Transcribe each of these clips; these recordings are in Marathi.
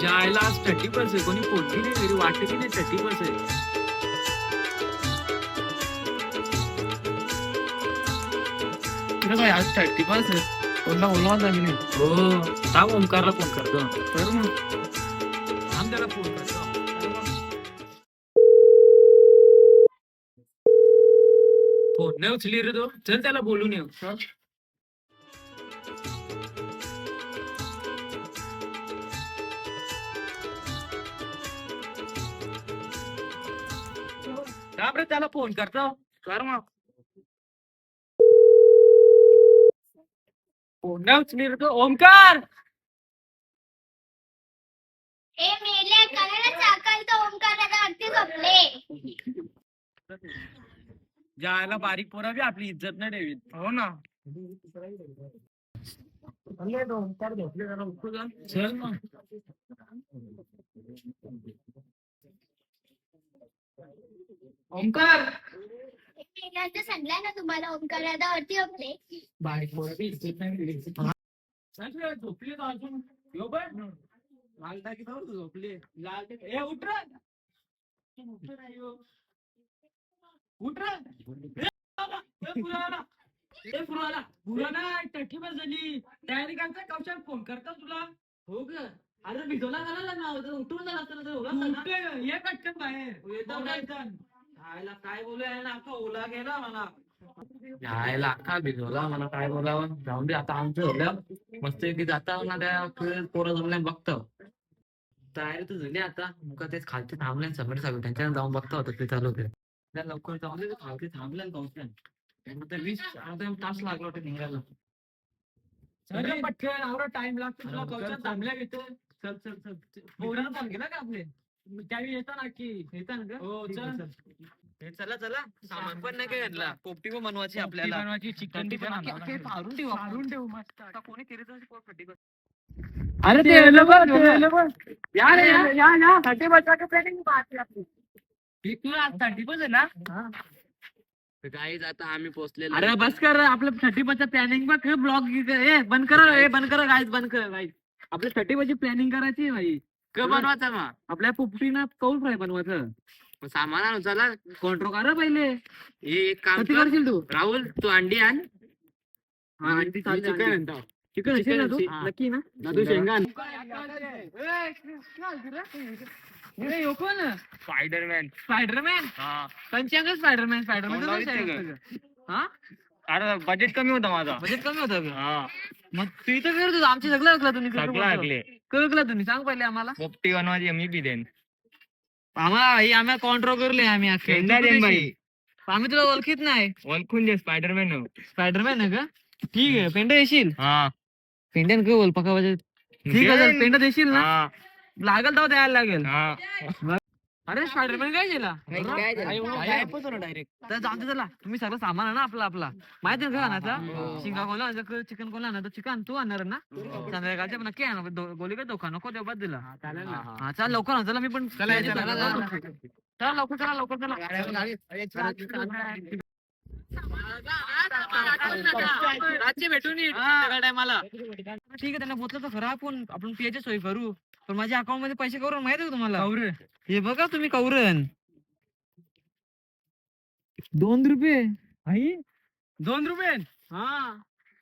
जायला आज थर्टी बस आहे कोणी फोडली नाही घरी वाटत की नाही थर्टी बस आहे आज थर्टी बस आहे कोणता बोलवा लागली हो थांब ओमकारला फोन करतो. तर मग? थांब त्याला फोन करतो. फोन नाही उचली रे तो. चल त्याला बोलून येऊ. रे त्याला फोन करतो. कर मग. फोन नाही उचली रे तो ओमकार चाकल अगदी झोपले. जायला बारीक पोरा बी आपली इज्जत नाही ठेवीत हो ना. चल मग. ओंकार. मेल्यांचं सांगलं ना तुम्हाला ओंकाराला वरती झोपले बारीक पोरा बी इज्जत नाही ठेवीत चल रे, झोपली तर अजून? यो बघ. लाल टाकी जाऊ तू झोपली. लाल टाकी. ए उठ रे. उठ रे, यो. उठ रे. ए, आला. ए. ए, तयारी करता कौशल फोन करता तुला. हो ग. अरे भिजवला झाला ना उठून झाला असता ना तर असता ना. ये पटकन बाहेर. येतो. खायला काय बोलूया? ना अख्खा ओला गेला मला यायला अख्खा भिजवला मला काय बोलावं? जाऊन दे आता आमचं झालं मस्त की जाता ना त्या पोरं जमल्या बघतो. तयारी तर झाली आता. मग तेच खालचे थांबले सगळे सगळे त्यांच्या जाऊन बघतो होतं ते चालू होते त्या लवकर जाऊन दे खालचे थांबले पोहोचले त्यांना वीस अर्धा तास लागला होता निघायला. पटकन आवडा टाइम लागतो तुला हा, कौशल चल, चल. चल पोरानं केला का आपले? त्यावेळी येता ना की? येता ना का? हो चल. चल. चला. चला सामान पण नाही काय घेतला. पोपटी पण बनवायची आपल्याला. चिकन ठेवू. फाडून ठेवू मस्त. आता कोणी केली तर पोपटी बस. अरे ते. या. थर्टी आपली. थर्टी आहे ना? गाईज आता आम्ही पोहोचलेलो अरे बस कर आपलं थर्टी बसचं प्लॅनिंग बघ ब्लॉग ए बंद करा ए बंद करा गाईज बंद कर गाईज आपल्या थर्टी बसची प्लॅनिंग करायची आहे भाई. क बनवायचा मग? आपल्या पुपटीनं कौल फ्राय बनवायचं. मग सामान आणू चला कंट्रोल करा पहिले. हे एक काम किती कर. करशील तू? राहुल तू अंडी आण. हा अंडी चालते चिकन अंडी. आणतो. चिकन असेल ना तू? हा. नक्की ना? तू शेंगा आण. स्पायडरमॅन स्पायडरमॅन हा. पंचांग स्पायडरमॅन स्पायडरमॅन हा? अरे बजेट कमी होता माझा. बजेट कमी होतं का? हा. मग तू इथं करतो आमची सगळं ऐकलं तुम्ही सगळं ऐकले. कळकलं तुम्ही सांग पहिले आम्हाला. पोपटी बनवायची मी बी देईन. हे आम्ही कॉन्ट्रोल करले आम्ही अख्खे. तू कुठे बाई? आम्ही तुला ओळखीत नाही. ओळखून दे स्पायडरमॅन स्पायडरमॅन आहे का? ठीक आहे पेंडा येशील? हा. पेंड्यान काय बोल पका ठीक आहे पेंडा देशील ना हा. लागेल तेव्हा द्यायला लागेल. हा. अरे स्पायडरमॅन काय केला डायरेक्ट तर जाऊ दे त्याला तुम्ही सगळं सामान आणा आपला आपला माहिती आहे का हो. आणायचा शिंगा कोणला आणायचं चिकन कोणला आणायचं चिकन तू आणणार ना संध्याकाळच्या पण नक्की आणा गोली का धोका नको बाद दिला हा चल लवकर आण चला मी पण चला, चला, चला चला. चला, लवकर चला लवकर चला भेटून ठीक आहे त्यांना बोललं तर खरं आपण आपण पियाची सोय करू पण माझ्या अकाउंटमध्ये पैसे करून माहिती आहे का तुम्हाला? हे बघा तुम्ही कौरण दोन रुपये. आई? दोन रुपये? हा.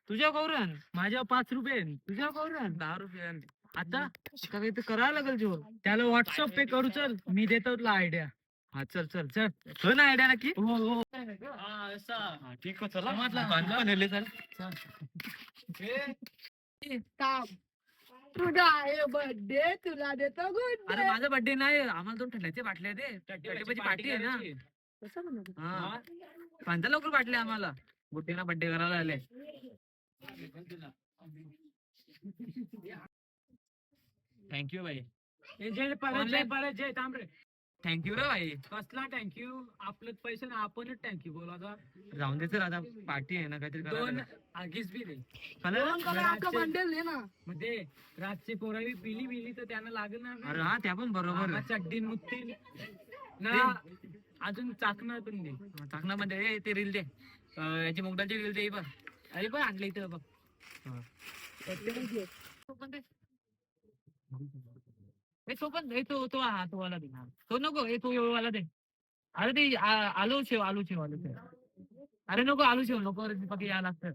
तुझ्या कौरण माझ्या पाच रुपये. तुझ्या कौरण दहा रुपये. आता? काही ते करायला लागेल जो त्याला व्हॉट्सअप पे करू चल. मी देतो तुला आयडिया हा चल चल. चल. हो ना आयडिया नक्की? हो हो ठीक आहे चला. समजलं. दुकान पण नेले चल. तुझा आहे बर्थडे तुला देतो गुड अरे माझा बर्थडे नाही आम्हाला दोन थंड्याचे बाटले दे. थंडीची पार्टी आहे ना. हा. पंधरा लवकर बाटले आम्हाला? बुट्टीना बर्थडे करायला आले. थँक्यू भाई थँक्यू रे भाई. कसला थँक्यू आपलं पैसे ना आपणच थँक्यू बोलायचा जाऊन दे सर आता पार्टी आहे ना काहीतरी दोन आगीच बी दे म्हणजे रातची पोरावी पिली बिली तर त्यांना लागणार अरे हा त्या पण बरोबर. चड्डी मुत्ती. ना अजून चाकणं पण दे. चाकणं ए, ते रील दे. याची मुगडाची रील दे बघ. अरे पण आणलं इथं बघ. पण दे. ए तो पण ए तो तो हा तो वाला दे हा. तो नको ए तो वाला दे अरे ते आ- आलू शेव आलू शेव आलू शेव अरे नको आलू शेव नको रे दीपक या लागतं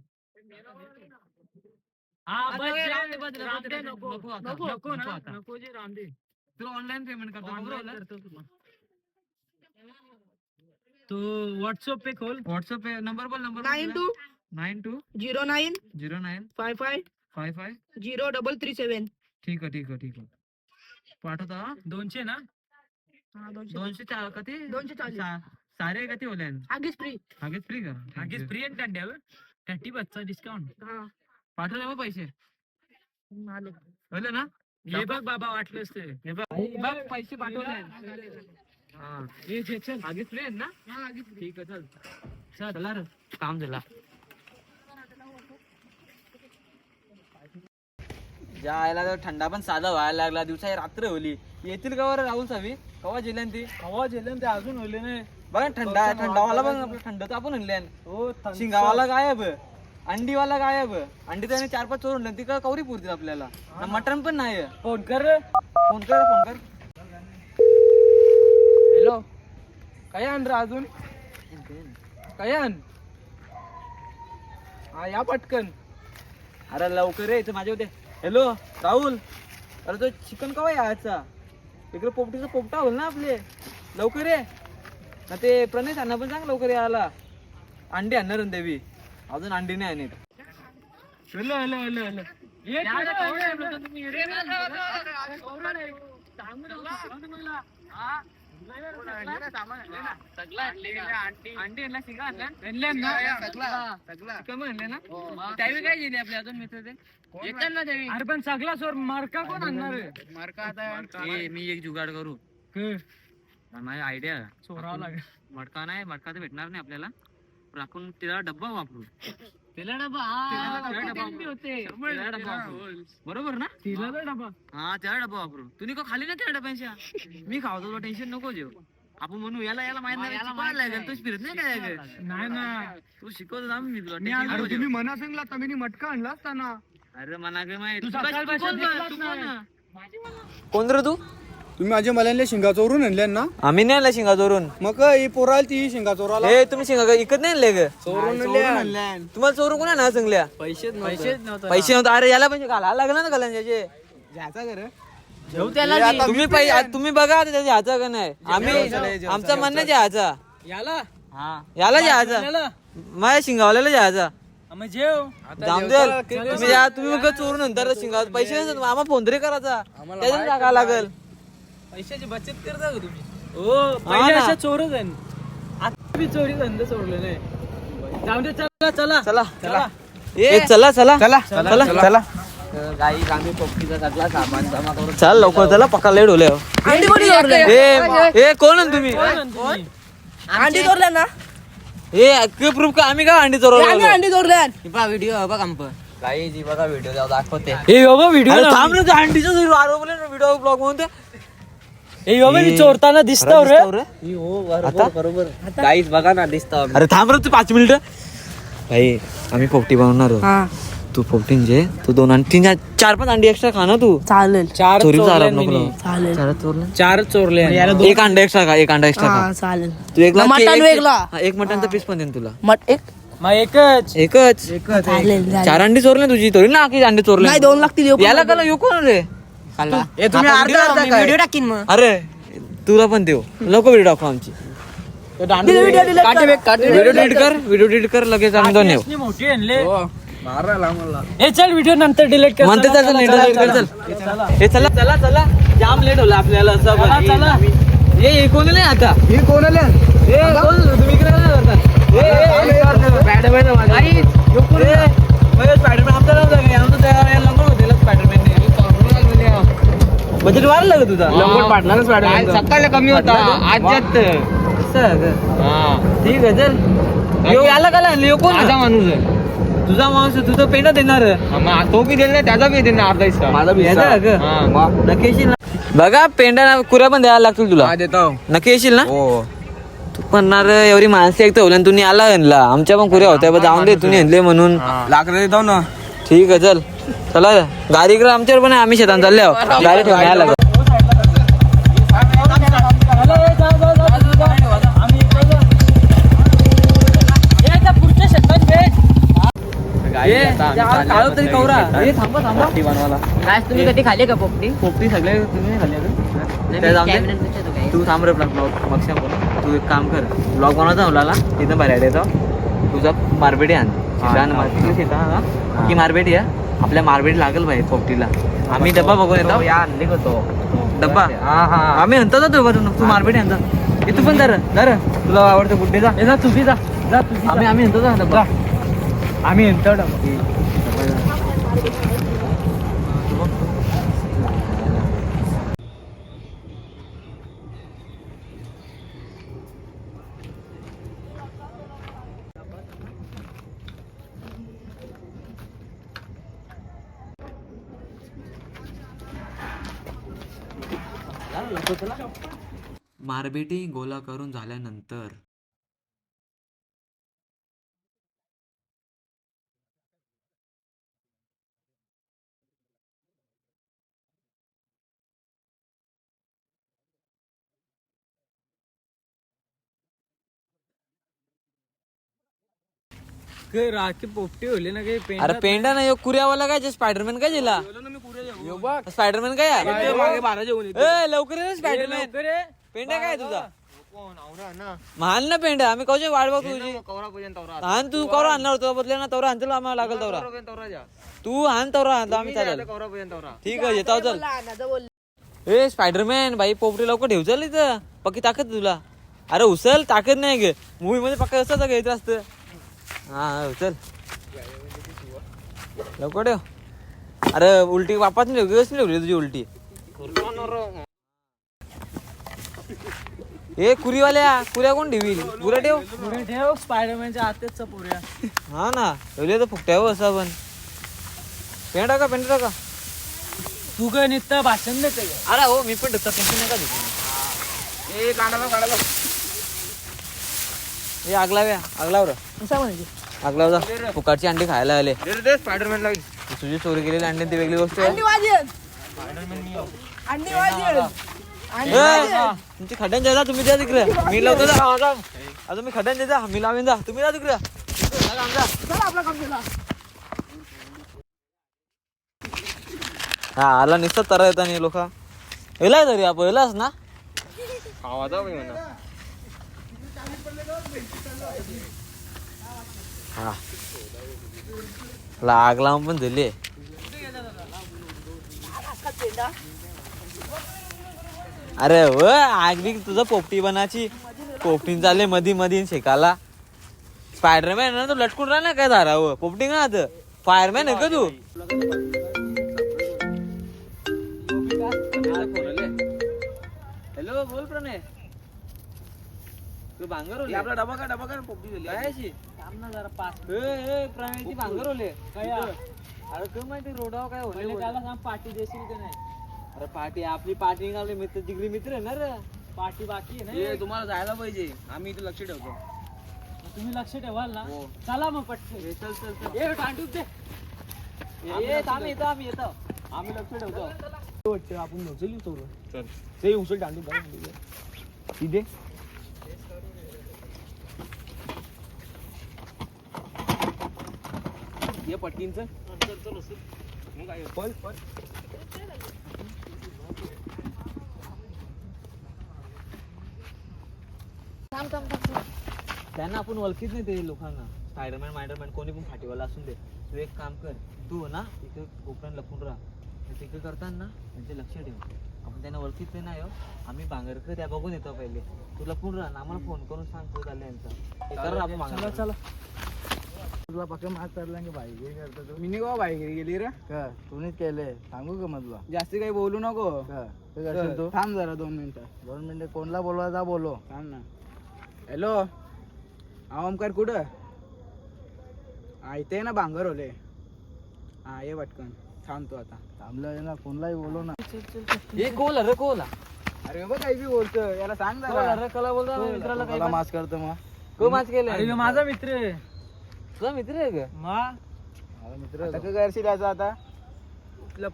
हा आता बस हे जा, रामदे, बस रामदे रामदे, नको नको आता, नको नको ना, आता. नको जे रामदे तुला ऑनलाईन पेमेंट करतो Online बरोबर करतो तुला. तो व्हॉट्सअप पे खोल व्हॉट्सअप नंबर बोल number nine two nine two zero nine zero nine five five five five zero double three seven ठीक आहे ठीक आहे ठीक आहे पाठवतो? दोनशे ना? दोनशे का ते दोनशे चाळीस. सा- सारे का ते ओले आगीच फ्री आगेच फ्री का? आगीच फ्री कंड्यावर थर्टी बसचा डिस्काउंट हा. पाठवले मग पैसे? आले. ना? हे बघ बाबा वाटलंच ते हे बघ बघ पैसे पाठवले हा. हे आगेच फ्री आहेत ना? ठीक आहे चल. चला रे. काम झाला. ज्या आयला तर थंडा पण साधा व्हायला लागला दिवसा रात्र होली. येतील का बरं राहुल सावी कवा जेल्यान ती? हवा जेलन ते अजून होले नाही. बघा थंडा थंडावाला बघ आपलं थंड तर आपण आणल्यान हो शिंगावाला गायब. अंडीवाला गायब. अंडी त्याने चार पाच चोरून आणल्यान. ती का कवरी पुरतील आपल्याला. मटण पण नाही. फोन कर. फोन कर फोन कर. हॅलो. काय आण रे अजून? काय आण? हा या पटकन. अरे लवकर ये इथं माझ्या होते. हॅलो राहुल. अरे तो चिकन कवा यायचा? इकडे पोपटीचा पोपटा होईल ना आपले. लवकर ये. ना ते प्रणय अण्णा पण सांग लवकर यायला. अंडी आणणार ना देवी. अजून अंडी नाही आणत. Hello hello hello hello. ये अरे पण सगळा सोर मार्का कोण आणणार आहे? मी एक जुगाड करू माझी आयडिया चोरावं लागेल मडका नाही मडका तर भेटणार नाही आपल्याला पण आपण त्याला डब्बा वापरू तिला डबा तिला डबा होते. त्याला डब्बा वापरू बरोबर ना? तिला तर डबा हा त्याला डब्बा वापरू तुम्ही का खाली ना त्या डब्यांच्या मी खावतो तुला टेन्शन नको जेव आपण म्हणू याला याला माहीत नाही शिकवायला लागेल. तू फिरत नाही काय लागेल? नाही ना तू शिकवतो ना मी तुला. मी tension नको तुम्ही घेऊ. मना सांगला तर मी मटका आणला असता ना. अरे मना गे माहीत तू तू काय- तू सकाळपासून कोण बा? दिसलाच तू कोण नाही. ना? कोण रे तू? तुम्ही माझ्या मल्यांना शिंगा चोरून आणल्या ना? आम्ही नाही आणला शिंगा चोरून मग ही पोराल ती शिंगा चोराला हे तुम्ही शिंगा इकत नाही आणले ग. चोरून तुम्हाला चोरून कोणा ना सांगल्या पैसे पैसेच नव्हते. पैसे नव्हते. अरे याला पैसे घालायला लागला ना गलांच्याचे घ्यायचा घर तुम्ही पै- तुम्ही बघा आता त्याच्या हाचा का नाही? आम्ही आमचा म्हणणं हाचा याला? याला जायचा. माझ्या शिंगावल्याला जायचा. मग जेव. तुम्ही या तुम्ही चोरून नंतर शिंगा पैसे नसतात, आम्हाला फोन तरी करायचा. त्याच्यात टाका लागल. पैशाची बचत करता का तुम्ही? हो पहिले. अशा चोरच आहे आता बी चोरी धंदे सोडले नाही जाऊ दे चला चला. चला. चला. ए चला चला. चला चला चला चल. लवकर चला पक्का लेट होले ए ए कोण आहे तुम्ही? अंडी चोरल्या ना? ए प्रूफ का? आम्ही का अंडी चोरवलं अंडी चोरल्या व्हिडिओ बघा कंप काही जी बघा व्हिडिओ दाखवते. हे बाबा व्हिडिओ थांब ना अंडीचा आरोपले व्हिडिओ ब्लॉग म्हणून हे मी चोरताना दिसतो रे काहीच बघा ना दिसत अरे थांब रे तू पाच मिनिट भाई आम्ही पोपटी बनवणार आहोत. हा तू पोपटींचे तू दोन आणि तीन चार पाच अंडी एक्स्ट्रा खा ना तू चालेल चार चोरीचा चोरले आरोप नको मी. लावू. चालेल चार चोरले चार चोरले एक अंडा एक्स्ट्रा खा एक अंडा एक्स्ट्रा खा हा चालेल तू एक मटण एक- वेगळा. हा, एक मटनचा पीस पण देईन तुला मट एक मग एकच एकच चालेल चालेल. चार अंडी चोरले तुझी थोडी ना की अंडी चोरले नाही दोन लागतील येऊ पण याला कला येऊ कोण रे हे तुम्ही अर्धा अर्धा व्हिडिओ टाकीन मग. अरे तुला पण देऊ. नको व्हिडिओ दाखव आमची. व्हिडिओ डिलीट कर. व्हिडिओ डिलीट कर व्हिडिओ डिलीट कर लगेच आम्ही दोन येऊ. इतनी मोठी आणले हे चल व्हिडिओ नंतर डिलीट कर. म्हणते चला, चल चला, चल चला, चल. चला. चल. हे चला चला चला. जाम लेट होला आपल्याला असं चला. हे हे कोण नाही आता? ही कोण हे तुम्ही इकडे? हे, हे, हे, आहे माझा. हे, स्पायडरमॅन वाढलं का तुझा. लंगोट पाडला ना स्पायडरमॅनचा. सकाळी कमी होता. आज जास्त. असं आहे का? ठीक आहे चल. यो याला आणलं यो कोण? माझा माणूस आहे. तुझा माणूस आहे, तुझं पेंट देणार तो बी देणार त्याचा बी देणार अर्धा हिस्सा. माझा बी नक्की येशील ना. बघा पेंडा कुऱ्या पण द्यायला लागतील तुला. देतो. नक्की येशील ना? हो. तू पण ना रे, एवढी माणसं एक तर तुम्ही आला आणला आमच्या पण कुऱ्या होत्या बा, जाऊन दे तुम्ही आणले म्हणून. लाकडं देतो ना. ठीक आहे चल. चला गाडी इकडे आमच्यावर पण आहे, आम्ही शेतात चालले आहो गाडी ठेवून यायला लागेल. ए, त्या काळं तरी कवरा ए थांबा थांबा. काय तुम्ही कधी खाली का पोपटी? पोपटी सगळे तुम्ही नाही खाल्ले का? ते थांब रे ब्लॉग सांग तू एक काम कर. ब्लॉग बनवता मुलाला तिथं बाहेर येतो तुझा मारबेटी आण. ना की मारबेटी आहे. आपल्या मारबेटी लागेल भाई पोपटीला. आम्ही डब्बा बघून येतो. आणले तो. डब्बा? आम्ही आणतो डब्बा तू तू मारबेटी आणता. तू पण जर जर तुला आवडतं गुड्डे जा. तुझी जा. आम्ही आम्ही आणतो ना डब्बा. आम्ही येतो मारबेटी गोला करून झाल्यानंतर राखी पोपटी होली ना काही अरे पेंडा नाही कुऱ्यावाला काय स्पायडरमॅन काय दिला स्पायडरमॅन काय आहे? मागे बारा जेवण ए, लवकर ये स्पायडरमॅन पेंडा काय तुझा? महान ना पेंडा आम्ही कशी वाट बघ तुझी. हान तू कवरा आणणार होतो बदले ना तवरा आणतो आम्हाला लागेल तवरा. तू हान तवरा आणतो आम्ही चालेल. ठीक आहे येतो चल. ए स्पायडरमॅन बाई पोपटी लवकर ठेव चल इथं. पक्की ताकद तुला. अरे उचल ताकद नाही गे. मूवी मध्ये पक्का असं घ्यायचं असतं? हा चल. लवकर ठेव. अरे उलटी बापाच नाही ठेवली ठेवली तुझी उलटी. ए कुरीवाल्या कुऱ्या कोण ठेवील? कुऱ्या ठेव. पुढे ठेव स्पायडरमॅनच्या आतेच पुऱ्या. हा ना ठेवले तर फुकट्यावं असं पण. पेंट टाका पेंट टाका. तू काय नित्य भाषण देते. का? अरे हो मी पण देतो टेन्शन नका देऊ ए काढायला काढायला ए आगलाव्या आगलाव रे आगलाव जा. फुकाटची अंडी खायला आले. स्पायडरमॅन लागेल तुझी चोरी केलेली अंडी ती वेगळी गोष्ट आहे. ए, तुमची खड्ड्यान जा तुम्ही जा तिकडे. मी लावतो जा आता तुम्ही खड्ड्यान जा मी लावेन जा. तुम्ही जा तिकडे. हा आला निसत तर येता नाही लोक. येलाय तरी आपण येलास ना? आवाजा म्हणा. हा लाग लावून पण दिले अरे व आग बी तुझं पोपटी बनाची पोपटीन चालले मधी मधी शिकायला स्पायडरमॅन ना तू लटकून राहिला काय व पोपटी का आता फायरमॅन आहे का तू हॅलो बोल प्रणय तू भांगर होले आपला डबा का डबा का पोपटी? थांब ना जरा पाच ए, भांगर काय अरे तू माहिती रोडावर काय त्याला सांग पाठी देशील की नाही? अरे पार्टी आपली पार्टी निघाली मित्र जिगरी मित्र आहे ना रे. पाठी बाकी आहे ए ना तुम्हाला जायला पाहिजे. आम्ही इथे लक्ष ठेवतो. तुम्ही लक्ष ठेवाल ना. हो. चला मग पटकन. चल चल चल. ए दे. ए, ए, थांब येतो आम्ही येतो. आम्ही लक्ष ठेवतो. आपण चल. ते उचल टांडू तिथे ये पटकींच. पण पण त्यांना आपण ओळखीत नाही ते लोकांना. स्पायडरमॅन मायडरमॅन कोणी पण फाटीवाला असून दे. तू एक काम कर तू ना इथे कोकण लपून राहा. तिकडे करताना त्यांचे लक्ष ठेव. आपण त्यांना ओळखीत नाही हो आम्ही बांगरकर त्या बघून येतो पहिले. तू लपून राहा. आम्हाला फोन करून सांग तू चालले यांचा आपण. चला. तुला पक्का मात करला की बाई हे करतो तू? मी का बाई गेली रे? का? तुम्हीच केले सांगू का जास्ती काही बोलू नको. का? ते करशील तू? थांब जरा दोन मिनिटं. दोन मिनिटे कोणला बोलवा जा बोलो थांब ना. हॅलो? हा ओमकार कुठं? हा इथे ना भांगर होले हा ये पटकन. थांबतो आता. थांबलं ना कोणलाही बोलो ना. ए कोला रे कोला. अरे बघ काही बी बोलतो याला सांग जरा. रे कला बोलता ना मित्राला काय मला मास करतो मग. को माच केलं अरे माझा मित्र आहे. तुझा मित्र आहे का? मा? माझा मित्र आता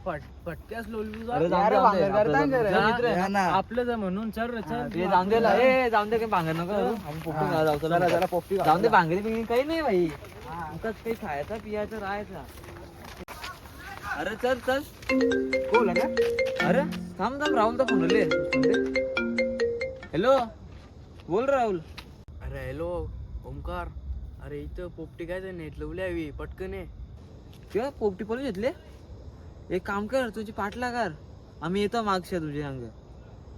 फट फटक्यास अरे दे, भांगर करता ना. मित्र आहे. या ना? आपलं जर म्हणून चल रे, चल. ते जाऊन दे ला. ए जाऊन दे काही भांगर नको करू. आपण पोपटी. घालायला जाऊ, चला. जरा जरा पोपटी जाऊन दे घालू. भांगरी बिंगरी काही नाही भाई आमकाच काही खायचा पियाचा राहायचा. अरे चल चल. बोल ना. अरे थांब थांब राहुल तर फोन हॅलो. बोल राहुल. अरे हॅलो. ओमकार अरे इथं पोपटी काय नेट लावली हवी पटकन ये. किंवा पोपटी पळून घेतले? एक काम कर तुझी पाठला कर आम्ही येतो मागच्या तुझ्या अंग.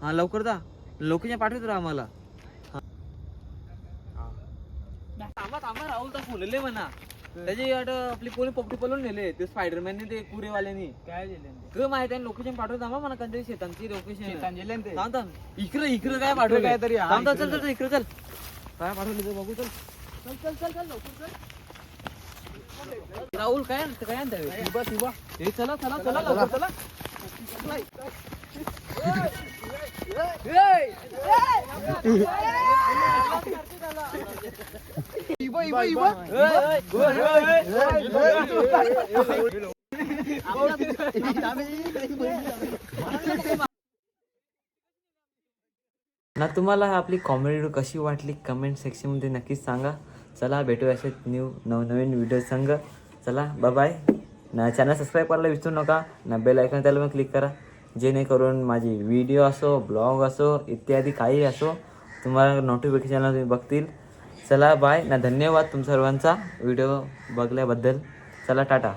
हा लवकर जा. लोकेशन पाठवत राहा आम्हाला. हा. थांबा थांबा राहुल तर फुलले म्हणा. त्याची वाट आपली कोणी पोपटी पळून नेले. ते स्पायडरमॅनने ते कुरेवाल्यानी काय दिले माहिती आहे लोकेशन पाठवत थांबा मला कंदरी शेतांची लोकेशन थांब थांब. इकडे इकडे काय पाठवलं काहीतरी हा, थांब चल चल इकडे. चल काय पाठवलं ते बघू चल. राहुल काय आणतं काय आणतं? हे? उभा. हे चला चला चला लवकर चला. इबा इबा इबा ना तुम्हाला आपली कॉमेडी कशी वाटली? कमेंट सेक्शनमध्ये नक्कीच सांगा. चला भेटूया असे न्यू नवनवीन व्हिडिओ संघ चला बाय बाय ना चॅनल सबस्क्राईब करायला विसरू नका. ना बेल ऐकून त्याला पण क्लिक करा. जेणेकरून माझी व्हिडिओ असो ब्लॉग असो इत्यादी काही असो तुम्हाला नोटिफिकेशनला तुम्ही बघतील. चला बाय ना धन्यवाद तुम सर्वांचा. व्हिडिओ बघल्याबद्दल. चला टाटा.